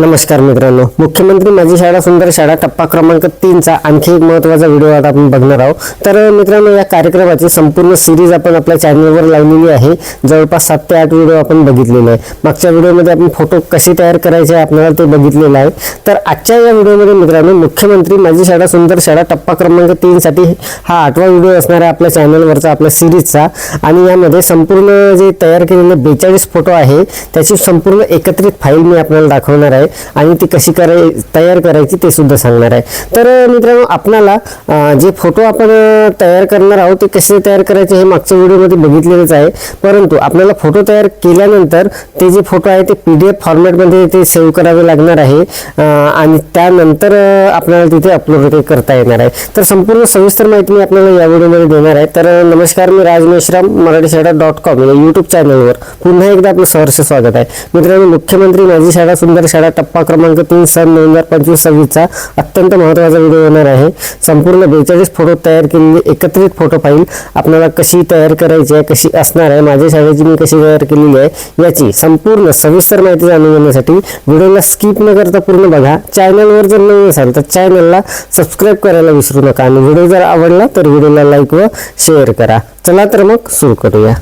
नमस्कार मित्रांनो. मुख्यमंत्री माझी शाळा सुंदर शाळा टप्पा क्रमांक तीनचा आणखी एक महत्त्वाचा व्हिडिओ आता आपण बघणार आहोत. तर मित्रांनो या कार्यक्रमाची संपूर्ण सिरीज आपण आपल्या चॅनलवर लावलेली आहे. जवळपास सात ते आठ व्हिडिओ आपण बघितलेले आहे मागच्या व्हिडिओमध्ये आपण फोटो कसे तयार करायचे आपल्याला ते बघितलेलं आहे. तर आजच्या या व्हिडिओमध्ये मित्रांनो मुख्यमंत्री माझी शाळा सुंदर शाळा टप्पा क्रमांक तीनसाठी हा आठवा व्हिडिओ असणार आहे आपल्या चॅनलवरचा आपल्या सिरीजचा आणि यामध्ये संपूर्ण जे तयार केलेले बेचाळीस फोटो आहे त्याची संपूर्ण एकत्रित फाईल मी आपल्याला दाखवणार आहे. आणि ती कशी कराय तयार करायची ते सुद्धा सांगणार आहे. तर मित्रांनो आपणाला जे फोटो आपण तयार करणार आहोत ते कसे तयार करायचे हे मागच्या व्हिडिओमध्ये बघितलेलंच आहे. परंतु आपल्याला फोटो तयार केल्यानंतर ते जे फोटो आहे ते पी डी एफ फॉर्मॅटमध्ये ते सेव्ह करावे लागणार आहे. आणि त्यानंतर आपल्याला तिथे अपलोड करता येणार आहे. तर संपूर्ण सविस्तर माहिती मी आपल्याला या व्हिडिओमध्ये देणार आहे. तर नमस्कार मी राज मेश्राम मराठी शाळा डॉट कॉम या यूट्यूब चॅनलवर पुन्हा एकदा आपलं सहर्ष स्वागत आहे. मित्रांनो मुख्यमंत्री माझी शाळा सुंदर शाळा टप्पा क्रमांक तीन सन दोन हजार पंचवीस सव्वीसचा अत्यंत महत्त्वाचा व्हिडिओ येणार आहे. संपूर्ण बेचाळीस फोटो तयार केलेली एकत्रित फोटो फाईल आपल्याला कशी तयार करायची आहे कशी असणार आहे माझ्या शाळेची मी कशी तयार केलेली आहे याची संपूर्ण सविस्तर माहिती जाणून घेण्यासाठी व्हिडिओला स्किप न करता पूर्ण बघा. चॅनलवर जर नवीन असाल तर चॅनलला सबस्क्राईब करायला विसरू नका. आणि व्हिडिओ जर आवडला तर व्हिडिओला लाईक व शेअर करा. चला तर मग सुरू करूया.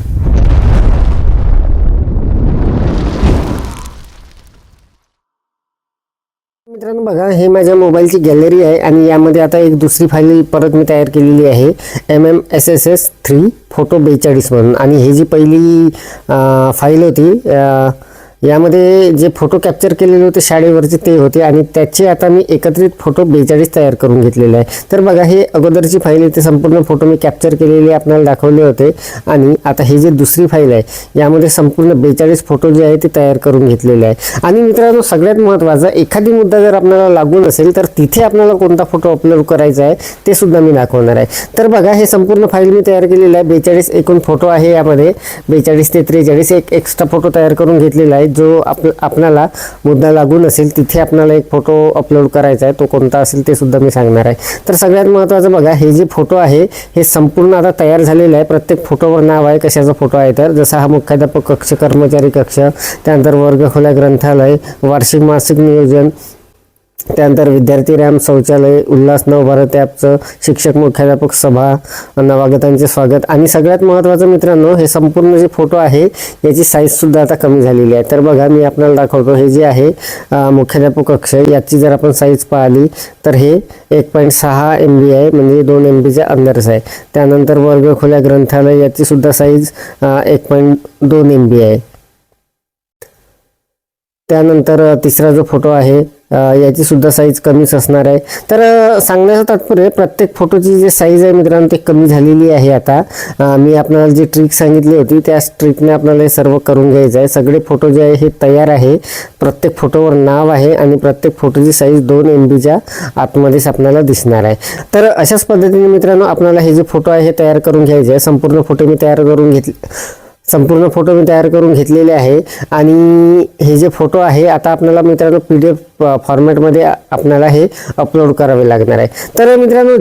मित्रांनो बघा हे माझ्या मोबाईलची गॅलरी आहे आणि यामध्ये आता एक दुसरी फाईल परत मी तयार केलेली आहे. M M S S S three photo बेचाळीस म्हणून. आणि ही जी पहिली फाईल होती यामध्ये जे फोटो कॅप्चर केलेले होते शाळेवरचे ते होते आणि त्याचे आता मी एकत्रित फोटो बेचाळीस तयार करून घेतलेले आहे. तर बघा हे अगोदरची फाईल आहे ते संपूर्ण फोटो मी कॅप्चर केलेले आपल्याला दाखवले होते आणि आता ही जी दुसरी फाईल आहे यामध्ये संपूर्ण बेचाळीस फोटो जे आहे ते तयार करून घेतलेले आहे. आणि मित्रांनो सगळ्यात महत्त्वाचा एखादी मुद्दा जर आपल्याला लागून असेल तर तिथे आपल्याला कोणता फोटो अपलोड करायचा आहे ते सुद्धा मी दाखवणार आहे. तर बघा हे संपूर्ण फाईल मी तयार केलेलं आहे बेचाळीस एकूण फोटो आहे यामध्ये बेचाळीस ते त्रेचाळीस एक एक्स्ट्रा फोटो तयार करून घेतलेला आहे जो आप आपणाला मुद्दा लागून असेल तिथे आपल्याला एक फोटो अपलोड करायचा आहे तो कोणता असेल ते सुद्धा मी सांगणार आहे. तर सगळ्यात महत्त्वाचं बघा हे जे फोटो आहे हे संपूर्ण आता तयार झालेलं आहे. प्रत्येक फोटोवर नाव आहे कशाचा फोटो आहे तर जसा हा मुख्याध्यापक कक्ष कर्मचारी कक्ष त्यानंतर वर्गखोल्या ग्रंथालय वार्षिक मासिक नियोजन त्यानंतर विद्यार्थी रॅम शौचालय उल्हास नवभारत ॲपचं शिक्षक मुख्याध्यापक सभा नवागतांचे स्वागत आणि सगळ्यात महत्त्वाचं मित्रांनो हे संपूर्ण जे फोटो आहे याची साईजसुद्धा आता कमी झालेली आहे. तर बघा मी आपल्याला दाखवतो हे जे आहे मुख्याध्यापक कक्ष याची जर आपण साईज पाहिली तर हे एक पॉईंट सहा एम बी आहे म्हणजे दोन एम बीच्या अंदरच आहे. त्यानंतर वर्गखोल्या ग्रंथालय याची सुद्धा साईज एक पॉईंट दोन एम बी आहे. त्यानंतर तिसरा जो फोटो आहे याची सुद्धा साईज कमीच असणार आहे. तर सांगण्याचं तात्पर्य प्रत्येक फोटोची जी साईज आहे मित्रांनो ती कमी झालेली आहे आता. मी आपल्याला जी ट्रिक सांगितली होती त्या ट्रिकने आपल्याला हे सर्व करून घ्यायचं आहे. सगळे फोटो जे आहे हे तयार आहे. प्रत्येक फोटोवर नाव आहे आणि प्रत्येक फोटोची साईज दोन एम बीच्या आतमध्येच आपल्याला दिसणार आहे. तर अशाच पद्धतीने मित्रांनो आपल्याला हे जे फोटो आहे हे तयार करून घ्यायचे आहे. संपूर्ण फोटो मी तयार करून घेतले. संपूर्ण फोटो मी तयार करून घेतलेले आहे. आणि हे जे फोटो आहे आता आपल्याला मित्रांनो पी डी एफ फॉर्मॅटमध्ये आपल्याला हे अपलोड करावे लागणार आहे. तर मित्रांनो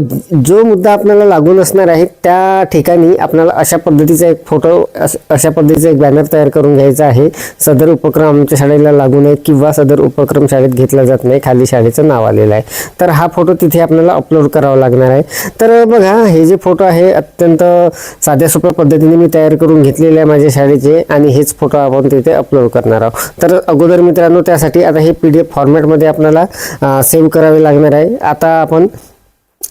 जो मुद्दा आपल्याला लागून असणार आहे त्या ठिकाणी आपल्याला अशा पद्धतीचा एक फोटो अश- अशा पद्धतीचा एक बॅनर तयार करून घ्यायचा आहे. सदर उपक्रम आमच्या शाळेला लागू नये किंवा सदर उपक्रम शाळेत घेतला जात नाही. खाली शाळेचं नाव आलेलं आहे. तर हा फोटो तिथे आपल्याला अपलोड करावा लागणार आहे. तर बघा हे जे फोटो आहे अत्यंत साध्या सोप्या पद्धतीने मी तयार करून घेतलेले आहे. माझ्या शाळेचे आणि हेच फोटो आपण तिथे अपलोड करणार आहोत. तर अगोदर मित्रांनो त्यासाठी आता हे पी डी एफ फॉर्मॅटमध्ये आपल्याला सेव्ह करावे लागणार आहे. आता आपण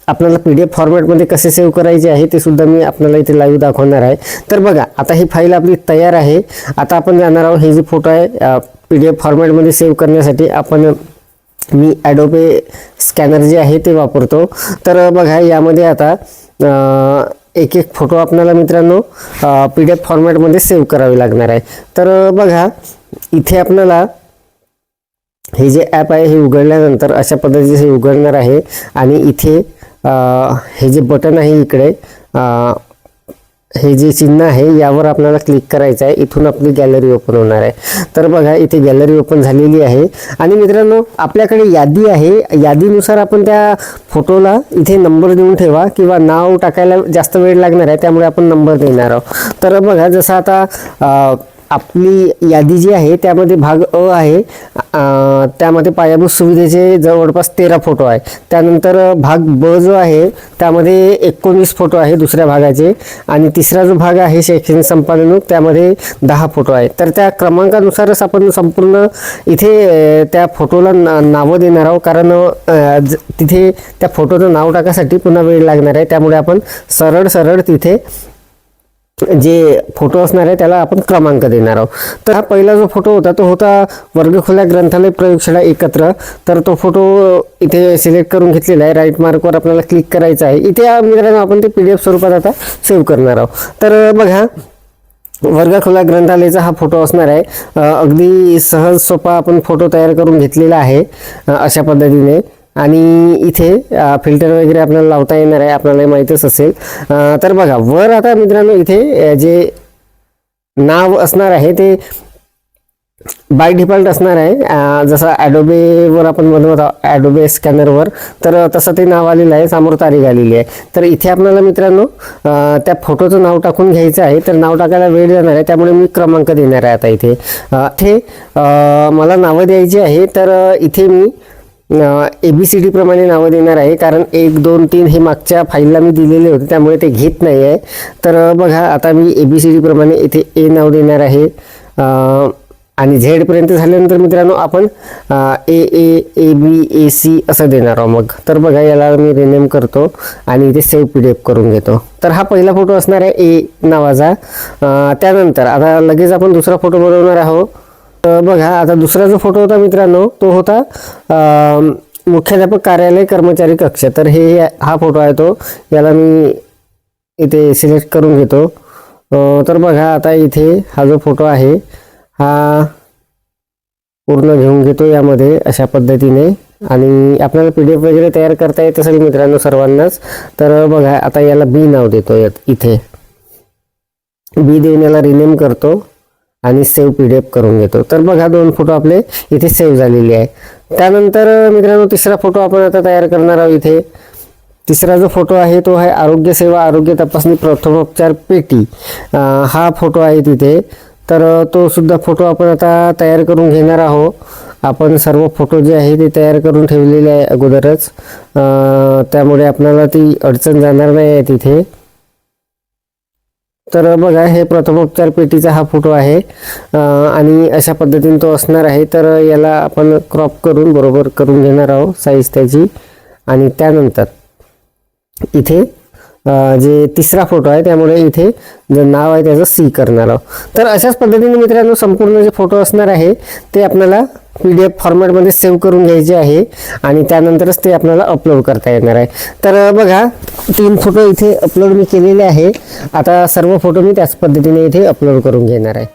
आपल्याला पी डी एफ फॉर्मॅटमध्ये कसे सेव्ह करायचे आहे ते सुद्धा मी आपल्याला इथे लाईव्ह दाखवणार आहे. तर बघा आता ही फाईल आपली तयार आहे. आता आपण जाणार आहोत हे जे फोटो आहे पी डी एफ फॉर्मॅटमध्ये सेव्ह करण्यासाठी आपण मी ॲडोपे स्कॅनर जे आहे ते वापरतो. तर बघा यामध्ये आता एक एक फोटो आपल्याला मित्रांनो पी डी एफ फॉर्मॅटमध्ये सेव्ह करावे लागणार आहे. तर बघा इथे आपल्याला हे जे ॲप आहे हे उघडल्यानंतर अशा पद्धतीचे हे उघडणार आहे. आणि इथे हे जे बटन आहे इकडे हे जे चिन्ह आहे यावर आपल्याला क्लिक करायचं आहे इथून आपली गॅलरी ओपन होणार आहे. तर बघा इथे गॅलरी ओपन झालेली आहे. आणि मित्रांनो आपल्याकडे यादी आहे. यादीनुसार आपण त्या फोटोला इथे नंबर देऊन ठेवा किंवा नाव टाकायला जास्त वेळ लागणार आहे त्यामुळे आपण नंबर देणार आहोत. तर बघा जसं आता आपली यादी जी आहे त्यामध्ये भाग अ आहे. त्यामध्ये पायाभूत सुविधेचे जवळपास तेरा फोटो आहे. त्यानंतर भाग ब जो आहे त्यामध्ये एकोणीस फोटो आहे दुसऱ्या भागाचे. आणि तिसरा जो भाग आहे शैक्षणिक संपादनूक त्यामध्ये दहा फोटो आहे तर त्या क्रमांकानुसारच आपण संपूर्ण इथे त्या फोटोला ना- नावं देणार आहोत. कारण ज- तिथे त्या फोटोचं नाव टाकायसाठी पुन्हा वेळ लागणार आहे. त्यामुळे आपण सरळ सरळ तिथे जे फोटो असणार आहे त्याला आपण क्रमांक देणार आहोत. तर हा पहिला जो फोटो होता तो होता वर्गखोल्या ग्रंथालय प्रयोगशाळा एकत्र. तर तो फोटो इथे सिलेक्ट करून घेतलेला आहे. राईट मार्कवर आपल्याला क्लिक करायचं आहे. इथे मित्रांनो आपण ते पी डी एफ स्वरूपात आता सेव्ह करणार आहोत. तर बघा वर्गखोला ग्रंथालयाचा हा फोटो असणार आहे. अगदी सहज सोपा आपण फोटो तयार करून घेतलेला आहे अशा पद्धतीने. आणि इथे फिल्टर वगैरे आपल्याला लावता येणार आहे आपल्याला माहीतच असेल. तर बघा वर आता मित्रांनो इथे जे नाव असणार आहे ते बाय डिफॉल्ट असणार आहे. जसं ॲडोबेवर आपण बनवत आहोत ॲडोबे स्कॅनरवर तर तसं ते नाव आलेलं आहे समोर तारीख आलेली आहे. तर इथे आपल्याला मित्रांनो त्या फोटोचं नाव टाकून घ्यायचं आहे तर नाव टाकायला वेळ जाणार आहे त्यामुळे मी क्रमांक देणार आहे आता इथे. इथे मला नावं द्यायची आहे तर इथे मी ए बी सी डीप्रमाणे नावं देणार आहे. कारण एक दोन तीन हे मागच्या फाईलला मी दिलेले होते. त्यामुळे ते घेत नाही आहे तर बघा आता मी ए बी सी डीप्रमाणे इथे ए नाव देणार आहे. आणि झेडपर्यंत झाल्यानंतर मित्रांनो आपण ए ए ए बी ए सी असं देणार आहोत मग. तर बघा याला मी रिनेम करतो आणि इथे सेव्ह पी डी एफ करून घेतो. तर हा पहिला फोटो असणार आहे ए नावाचा. त्यानंतर आता लगेच आपण दुसरा फोटो बनवणार आहोत. बघा आता दुसरा जो फोटो होता मित्रांनो तो होता मुख्याध्यापक कार्यालय कर्मचारी कक्ष. तर हे हा फोटो आहे तो. याला मी इथे सिलेक्ट करून घेतो. तर बघा आता इथे हा जो फोटो आहे हा पूर्ण घेऊन घेतो यामध्ये अशा पद्धतीने. आणि आपल्याला पी डी एफ वगैरे तयार करता येत असेल मित्रांनो सर्वांनाच तर बघा आता याला बी नाव देतो यात इथे. बी देऊन याला रिनेम करतो. आणि सेव्ह पी डी एफ करून घेतो. तर बघा दोन फोटो आपले इथे सेव्ह झालेले आहे. त्यानंतर मित्रांनो तिसरा फोटो आपण आता तयार करणार आहोत इथे. तिसरा जो फोटो आहे तो आहे आरोग्य सेवा आरोग्य तपासणी प्रथमोपचार पेटी. हा फोटो आहे तिथे. तर तो सुद्धा फोटो आपण आता तयार करून घेणार आहोत. आपण सर्व फोटो जे आहे ते तयार करून ठेवलेले आहे अगोदरच. त्यामुळे आपल्याला ती अडचण जाणार नाही आहे तिथे. तर बघा हे प्रथमोपचार पेटीचा हा फोटो आहे. आणि अशा पद्धतीने तो असणार आहे. तर याला आपण क्रॉप करून बरोबर करून घेणार आहोत साईज त्याची. आणि त्यानंतर इथे जे तिसरा फोटो आहे त्यामुळे इथे जे नाव आहे त्याचं सी करणार आहोत. तर अशाच पद्धतीने मित्रांनो संपूर्ण जे फोटो असणार आहे ते आपल्याला पी डी एफ फॉर्मॅटमध्ये सेव्ह करून घ्यायचे आहे आणि त्यानंतरच ते आपल्याला अपलोड करता येणार आहे. तर बघा तीन फोटो इथे अपलोड मी केलेले आहे. आता सर्व फोटो मी त्याच पद्धतीने इथे अपलोड करून घेणार आहे.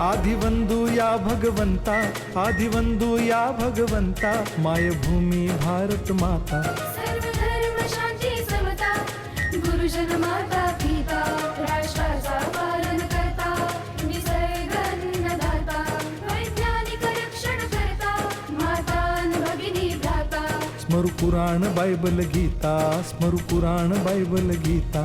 या भगवंता आदिवंदू या भगवंता मायभूमी भारत माता। सर्वधर्म शांती समता गुरुजन माता पिता राष्ट्राचा पालन करता निसर्ग अन्नदाता वैज्ञानिक रक्षण करता माता न भगिनी भ्राता। स्मरु पुराण बायबल गीता स्मरु पुराण बायबल गीता।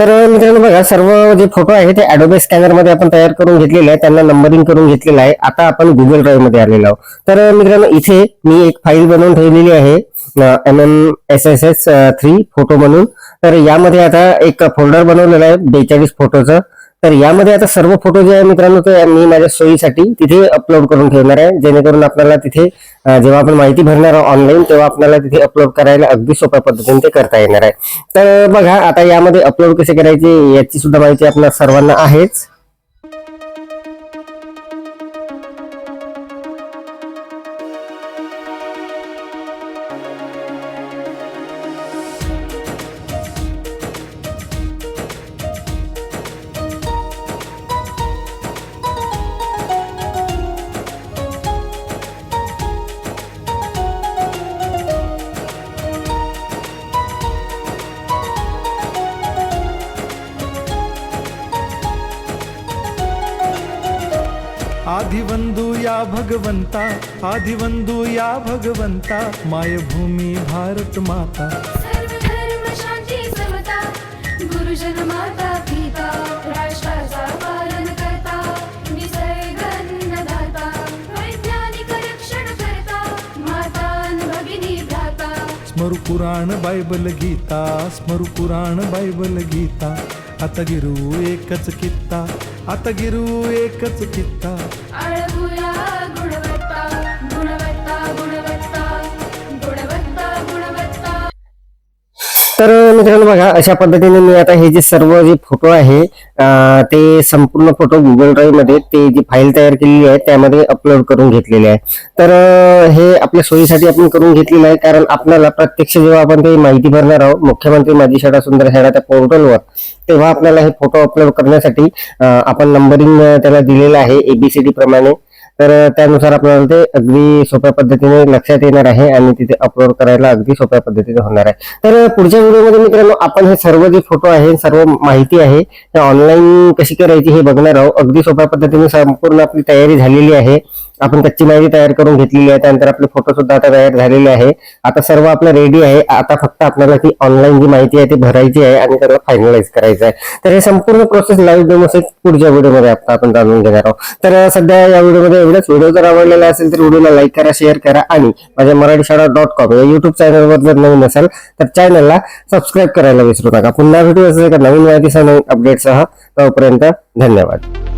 तर मित्रांनो बघा सर्व जे फोटो आहे ते ॲडोबे स्कॅनरमध्ये आपण तयार करून घेतलेले आहे. त्यांना नंबरिंग करून घेतलेलं आहे. आता आपण गुगल ड्राईव्हमध्ये आलेलो आहोत. तर मित्रांनो इथे मी एक फाईल बनवून ठेवलेली आहे. M M S S S three photo म्हणून तर यामध्ये आता एक फोल्डर बनवलेला आहे. बेचाळीस फोटोचं तर यामध्ये आता सर्व फोटो जे आहे मित्रांनो ते मी माझ्या सोयीसाठी तिथे अपलोड करून ठेवणार आहे. जेणेकरून आपल्याला तिथे जेव्हा आपण माहिती भरणार आहोत ऑनलाईन तेव्हा आपल्याला तिथे अपलोड करायला अगदी सोप्या पद्धतीने ते करता येणार आहे. तर बघा आता यामध्ये अपलोड कसे करायचे याची सुद्धा माहिती आपल्या सर्वांना आहेच. या भगवंता मायभूमी भारत माता। सर्व धर्म शांती समता गुरुजन माता पिता राष्ट्राचा पालन करता निसर्ग अन्नदाता वैज्ञानिक रक्षण करता माता अन भगिनी भ्राता। स्मरु पुराण बायबल गीता स्मरु पुराण बायबल गीता। आता गिरू एकच कित्ता आता गिरू एकच कित्ता। मित्रांनो बघा अशा पद्धतीने मी आता हे जे सर्व जे फोटो आहे ते संपूर्ण फोटो गुगल ड्राईव्हमध्ये ते जी फाईल तयार केलेली आहे त्यामध्ये अपलोड करून घेतलेले आहे. तर हे आपल्या सोयीसाठी आपण करून घेतलेलं आहे कारण आपल्याला प्रत्यक्ष जेव्हा आपण काही माहिती भरणार आहोत मुख्यमंत्री माझी शाळा सुंदर शाळा त्या पोर्टलवर तेव्हा आपल्याला हे फोटो अपलोड करण्यासाठी आपण नंबरिंग त्याला दिलेलं आहे एबीसीडी प्रमाणे. तर त्यानुसार आपल्याला ते अगदी सोप्या पद्धतीने लक्षात येणार आहे आणि तिथे अपलोड करायला अगदी सोप्या पद्धतीने होणार आहे. तर पुढच्या व्हिडिओमध्ये मित्रांनो आपण हे सर्व जे फोटो आहे सर्व माहिती आहे ते ऑनलाईन कशी करायची हे बघणार आहोत. अगदी सोप्या पद्धतीने संपूर्ण आपली तयारी झालेली आहे. आपण कच्ची माहिती तयार करून घेतलेली आहे. त्यानंतर आपले फोटो सुद्धा आता तयार झालेले आहे. आता सर्व आपलं रेडी आहे. आता फक्त आपल्याला ती ऑनलाईन जी माहिती आहे ती भरायची आहे आणि त्याला फायनलाइज करायचं आहे. तर हे संपूर्ण प्रोसेस लाईव्ह डेमो पुढच्या व्हिडिओमध्ये आता आपण जाणून घेणार आहोत. तर सध्या या व्हिडिओमध्ये एवढंच. व्हिडिओ जर आवडलेला असेल तर व्हिडिओला लाईक करा शेअर करा आणि माझ्या मराठी शाळा डॉट कॉम या युट्यूब चॅनलवर जर नवीन असाल तर चॅनलला सबस्क्राईब करायला विसरू नका. पुन्हा व्हिडिओ असेल का नवीन माहितीसह नवीन अपडेटसह तोपर्यंत धन्यवाद.